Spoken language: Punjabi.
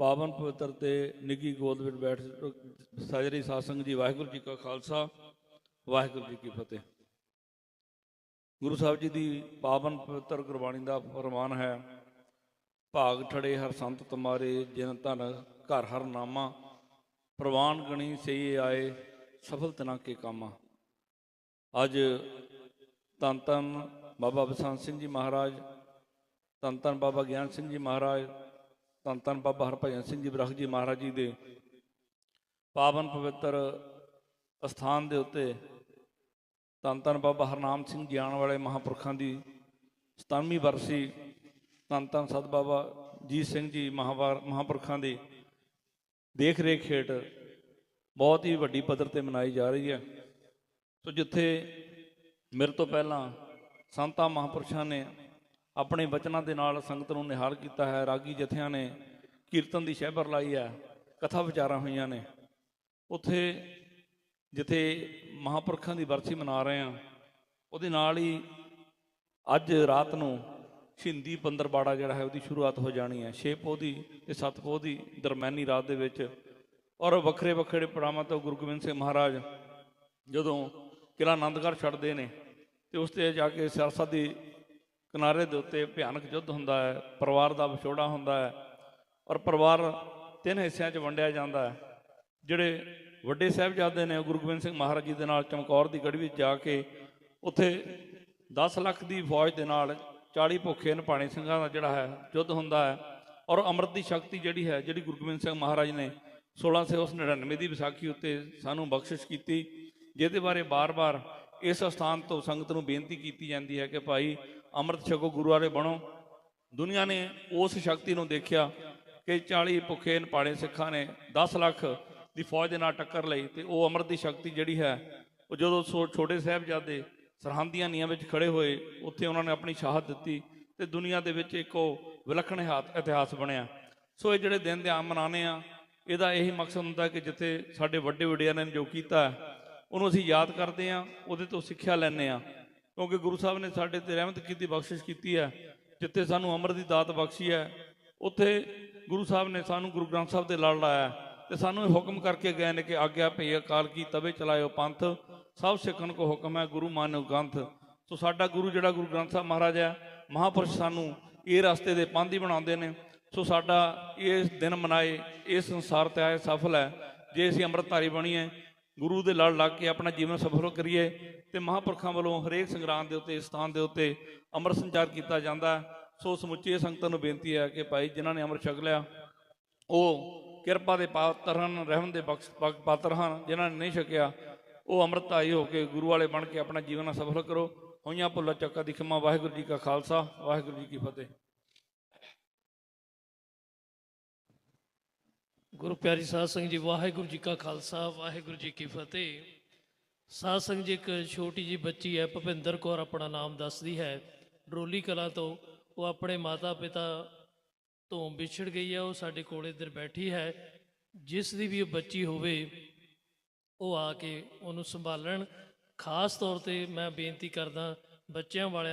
ਪਾਵਨ ਪਵਿੱਤਰ ਤੇ ਨਿੱਗੀ ਗੋਦ ਵਿੱਚ ਬੈਠ ਸਾਜਰੀ ਸਾਸੰਗ ਜੀ, ਵਾਹਿਗੁਰੂ ਜੀ ਕਾ ਖਾਲਸਾ, ਵਾਹਿਗੁਰੂ ਜੀ ਕੀ ਫਤਿਹ। ਗੁਰੂ ਸਾਹਿਬ ਜੀ ਦੀ ਪਾਵਨ ਪਵਿੱਤਰ ਗੁਰਬਾਣੀ ਦਾ ਫਰਮਾਨ ਹੈ, ਭਾਗ ਠੜੇ ਹਰ ਸੰਤ ਤੁਮਾਰੇ, ਜਿਨ ਧਨ ਘਰ ਹਰ ਨਾਮਾ, ਪ੍ਰਵਾਨ ਗਣੀ ਸਈ ਆਏ, ਸਫਲ ਤਨਾ ਕੇ ਕਾਮਾ। ਅੱਜ ਧੰਨ ਧੰਨ ਬਾਬਾ ਬਸੰਤ ਸਿੰਘ ਜੀ ਮਹਾਰਾਜ ਧੰਨ ਧੰਨ ਬਾਬਾ ਗਿਆਨ ਸਿੰਘ ਜੀ ਮਹਾਰਾਜ ਧੰਨ ਧੰਨ ਬਾਬਾ ਹਰਭਜਨ ਸਿੰਘ ਜੀ, ਬਰਖ ਜੀ ਮਹਾਰਾਜ ਜੀ ਦੇ ਪਾਵਨ ਪਵਿੱਤਰ ਅਸਥਾਨ ਦੇ ਉੱਤੇ ਧੰਨ ਧੰਨ ਬਾਬਾ ਹਰਨਾਮ ਸਿੰਘ ਜੀ ਆਉਣ ਵਾਲੇ ਮਹਾਂਪੁਰਖਾਂ ਦੀ 97ਵੀਂ ਵਰਸੀ ਧੰਨ ਧੰਨ ਸਤ ਬਾਬਾ ਜੀਤ ਸਿੰਘ ਜੀ ਮਹਾਂਵਾਰ, ਮਹਾਂਪੁਰਖਾਂ ਦੀ ਦੇਖ ਰੇਖ ਹੇਠ ਬਹੁਤ ਹੀ ਵੱਡੀ ਪੱਧਰ ਤੇ ਮਨਾਈ ਜਾ ਰਹੀ ਹੈ। ਸੋ ਜਿੱਥੇ ਮੇਰੇ ਤੋਂ ਪਹਿਲਾਂ ਸੰਤਾਂ ਮਹਾਂਪੁਰਸ਼ਾਂ ਨੇ ਆਪਣੇ ਬਚਨਾਂ ਦੇ ਨਾਲ ਸੰਗਤ ਨੂੰ ਨਿਹਾਲ ਕੀਤਾ ਹੈ। ਰਾਗੀ ਜਥਿਆਂ ਨੇ ਕੀਰਤਨ ਦੀ ਸ਼ਹਿਬਰ ਲਾਈ ਹੈ। ਕਥਾ ਵਿਚਾਰਾਂ ਹੋਈਆਂ ਨੇ। ਉੱਥੇ ਜਿੱਥੇ ਮਹਾਂਪੁਰਖਾਂ ਦੀ ਵਰਸੀ ਮਨਾ ਰਹੇ ਆ ਉਹਦੇ ਨਾਲ ਹੀ ਅੱਜ ਰਾਤ ਨੂੰ ਸ਼ਿੰਦੀ ਪੰਦਰਬਾੜਾ ਜਿਹੜਾ ਹੈ, ਉਹਦੀ ਸ਼ੁਰੂਆਤ ਹੋ ਜਾਣੀ ਹੈ। 6 ਪੋਹ ਦੀ ਤੇ 7 ਪੋਹ ਦੀ ਦਰਮਿਆਨੀ ਰਾਤ ਦੇ ਵਿੱਚ ਔਰ ਵੱਖਰੇ ਵੱਖਰੇ ਪੜਾਵਾਂ ਤੋਂ ਗੁਰੂ ਗੋਬਿੰਦ ਸਿੰਘ ਮਹਾਰਾਜ ਜਦੋਂ ਕਿਲਾ ਆਨੰਦਗੜ੍ਹ ਛੱਡਦੇ ਨੇ ਤੇ ਉਸ ਤੇ ਜਾ ਕੇ ਸਿਆਸਤ ਦੀ ਕਿਨਾਰੇ ਦੇ ਉੱਤੇ ਭਿਆਨਕ ਯੁੱਧ ਹੁੰਦਾ ਹੈ, ਪਰਿਵਾਰ ਦਾ ਵਿਛੋੜਾ ਹੁੰਦਾ ਹੈ ਔਰ ਪਰਿਵਾਰ ਤਿੰਨ ਹਿੱਸਿਆਂ 'ਚ ਵੰਡਿਆ ਜਾਂਦਾ ਹੈ। ਜਿਹੜੇ ਵੱਡੇ ਸਾਹਿਬਜ਼ਾਦੇ ਨੇ ਗੁਰੂ ਗੋਬਿੰਦ ਸਿੰਘ ਮਹਾਰਾਜ ਜੀ ਦੇ ਨਾਲ ਚਮਕੌਰ ਦੀ ਗੜ੍ਹ ਵਿੱਚ ਜਾ ਕੇ ਉੱਥੇ 10 ਲੱਖ ਦੀ ਫੌਜ ਦੇ ਨਾਲ 40 ਭੁੱਖੇ ਨਪਾਣੇ ਸਿੰਘਾਂ ਦਾ ਜਿਹੜਾ ਹੈ ਯੁੱਧ ਹੁੰਦਾ ਹੈ ਔਰ ਅੰਮ੍ਰਿਤ ਦੀ ਸ਼ਕਤੀ ਜਿਹੜੀ ਹੈ, ਜਿਹੜੀ ਗੁਰੂ ਗੋਬਿੰਦ ਸਿੰਘ ਮਹਾਰਾਜ ਨੇ 1699 ਦੀ ਵਿਸਾਖੀ ਉੱਤੇ ਸਾਨੂੰ ਬਖਸ਼ਿਸ਼ ਕੀਤੀ, ਜਿਹਦੇ ਬਾਰੇ ਬਾਰ-ਬਾਰ ਇਸ ਸਥਾਨ ਤੋਂ ਸੰਗਤ ਨੂੰ ਬੇਨਤੀ ਕੀਤੀ ਜਾਂਦੀ ਹੈ ਕਿ ਭਾਈ ਅੰਮ੍ਰਿਤ ਛਕੋ ਗੁਰੂ ਬਣੋ। ਦੁਨੀਆ ਨੇ ਉਸ ਸ਼ਕਤੀ ਨੂੰ ਦੇਖਿਆ ਕਿ 40 ਭੁੱਖੇ ਨਪਾੜੇ ਸਿੱਖਾਂ ਨੇ 10 ਲੱਖ ਦੀ ਫੌਜ ਦੇ ਨਾਲ ਟੱਕਰ ਲਈ ਤੇ ਉਹ ਅੰਮ੍ਰਿਤ ਦੀ ਸ਼ਕਤੀ ਜਿਹੜੀ ਹੈ ਉਹ ਜਦੋਂ ਸੋ- ਛੋਟੇ ਸਾਹਿਬਜ਼ਾਦੇ ਸਰਹੰਦੀਆਂ ਨੀਆਂ ਵਿੱਚ ਖੜੇ ਹੋਏ ਉੱਥੇ ਉਹਨਾਂ ਨੇ ਆਪਣੀ ਸ਼ਹਾਦਤ ਦਿੱਤੀ ਤੇ ਦੁਨੀਆ ਦੇ ਵਿੱਚ ਇੱਕ ਉਹ ਵਿਲੱਖਣ ਇਹਾ- ਇਤਿਹਾਸ ਬਣਿਆ। ਸੋ ਇਹ ਜਿਹੜੇ ਦਿਨ ਦੇ ਆਮ ਮਨਾਉਂਦੇ ਆ ਇਹਦਾ ਇਹੀ ਮਕਸਦ ਹੁੰਦਾ ਕਿ ਜਿੱਥੇ ਸਾਡੇ ਵੱਡੇ ਵਡਿਆਂ ਨੇ ਜੋ ਕੀਤਾ ਹੈ, ਉਹਨੂੰ ਅਸੀਂ ਯਾਦ ਕਰਦੇ ਆ ਉਹਦੇ ਤੋਂ ਸਿੱਖਿਆ ਲੈਂਦੇ ਆ ਕਿਉਂਕਿ ਗੁਰੂ ਸਾਹਿਬ ਨੇ ਸਾਡੇ ਤੇ ਰਹਿਮਤ ਕੀਤੀ, ਬਖਸ਼ਿਸ਼ ਕੀਤੀ ਹੈ। ਜਿੱਥੇ ਸਾਨੂੰ ਅੰਮ੍ਰਿਤ ਦੀ ਦਾਤ ਬਖਸ਼ੀ ਹੈ, ਉੱਥੇ ਗੁਰੂ ਸਾਹਿਬ ਨੇ ਸਾਨੂੰ ਗੁਰੂ ਗ੍ਰੰਥ ਸਾਹਿਬ ਦੇ ਲੜ ਲਾਇਆ। ਤੇ ਸਾਨੂੰ ਇਹ ਹੁਕਮ ਕਰਕੇ ਗਏ ਨੇ ਕਿ ਆਗਿਆ ਭਈ ਅਕਾਲ ਕੀ ਤਵੇ ਚਲਾਇਓ ਪੰਥ, ਸਭ ਸਿੱਖਣ ਕੋ ਹੁਕਮ ਹੈ ਗੁਰੂ ਮਾਨਿਓ ਗ੍ਰੰਥ। ਸੋ ਸਾਡਾ ਗੁਰੂ ਜਿਹੜਾ ਗੁਰੂ ਗ੍ਰੰਥ ਸਾਹਿਬ ਮਹਾਰਾਜ ਹੈ, ਮਹਾਪੁਰਸ਼ ਸਾਨੂੰ ਇਹ ਰਸਤੇ ਦੇ ਪੰਥ ਹੀ ਬਣਾਉਂਦੇ ਨੇ। ਸੋ ਸਾਡਾ ਇਹ ਦਿਨ ਮਨਾਏ, ਇਹ ਸੰਸਾਰ ਤੇ ਆਏ ਸਫਲ ਹੈ। ਜੇ ਅਸੀਂ ਅੰਮ੍ਰਿਤਧਾਰੀ ਬਣੀਏ ਗੁਰੂ ਦੇ ਲੜ ਲੱਗ ਕੇ ਆਪਣਾ ਜੀਵਨ ਸਫਲ ਕਰੀਏ ਤੇ ਮਹਾਪੁਰਖਾਂ ਵੱਲੋਂ ਹਰੇਕ ਸੰਗਰਾਂਦ ਦੇ ਉੱਤੇ, ਸਥਾਨ ਦੇ ਉੱਤੇ ਅੰਮ੍ਰਿਤ ਸੰਚਾਰ ਕੀਤਾ ਜਾਂਦਾ ਹੈ। ਸੋ ਸਮੁੱਚੀ ਸੰਗਤਾਂ ਨੂੰ ਬੇਨਤੀ ਹੈ ਕਿ ਭਾਈ ਜਿਨ੍ਹਾਂ ਨੇ ਅੰਮ੍ਰਿਤ ਛਕ ਲਿਆ, ਉਹ ਕਿਰਪਾ ਦੇ ਪਾਤਰ ਹਨ, ਰਹਿਮ ਦੇ ਬਖਸ਼ ਪਾ- ਪਾਤਰ ਹਨ, ਜਿਨ੍ਹਾਂ ਨੇ ਨਹੀਂ ਛਕਿਆ, ਉਹ ਅੰਮ੍ਰਿਤਧਾਰੀ ਹੋ ਕੇ ਗੁਰੂ ਵਾਲੇ ਬਣ ਕੇ ਆਪਣਾ ਜੀਵਨ ਸਫਲ ਕਰੋ ਹੋਈਆਂ ਭੁੱਲਾਂ, ਚੱਕਾ ਦੀ ਖਿਮਾ, ਵਾਹਿਗੁਰੂ ਜੀ ਕਾ ਖਾਲਸਾ, ਵਾਹਿਗੁਰੂ ਜੀ ਕੀ ਫਤਿਹ ਗੁਰੂ ਪਿਆਰੀ ਸਾਧ ਸੰਗਤ ਜੀ, ਵਾਹਿਗੁਰੂ ਜੀ ਕਾ ਖਾਲਸਾ, ਵਾਹਿਗੁਰੂ ਜੀ ਕੀ ਫਤਿਹ। ਸਾਧ ਸੰਗਤ ਜੀ, ਇੱਕ ਛੋਟੀ ਜੀ ਬੱਚੀ ਹੈ, ਭੁਪਿੰਦਰ ਕੌਰ ਆਪਣਾ ਨਾਮ ਦੱਸਦੀ ਹੈ। ਡਰੋਲੀ ਕਲਾ ਤੋਂ ਉਹ ਆਪਣੇ ਮਾਤਾ ਪਿਤਾ ਤੋਂ ਵਿਛੜ ਗਈ ਹੈ, ਉਹ ਸਾਡੇ ਕੋਲ ਇੱਧਰ ਬੈਠੀ ਹੈ। ਜਿਸ ਦੀ ਵੀ ਉਹ ਬੱਚੀ ਹੋਵੇ, ਉਹ ਆ ਕੇ ਉਹਨੂੰ ਸੰਭਾਲਣ। ਖਾਸ ਤੌਰ ਤੇ ਮੈਂ ਬੇਨਤੀ ਕਰਦਾ ਬੱਚਿਆਂ ਵਾਲਿਆਂ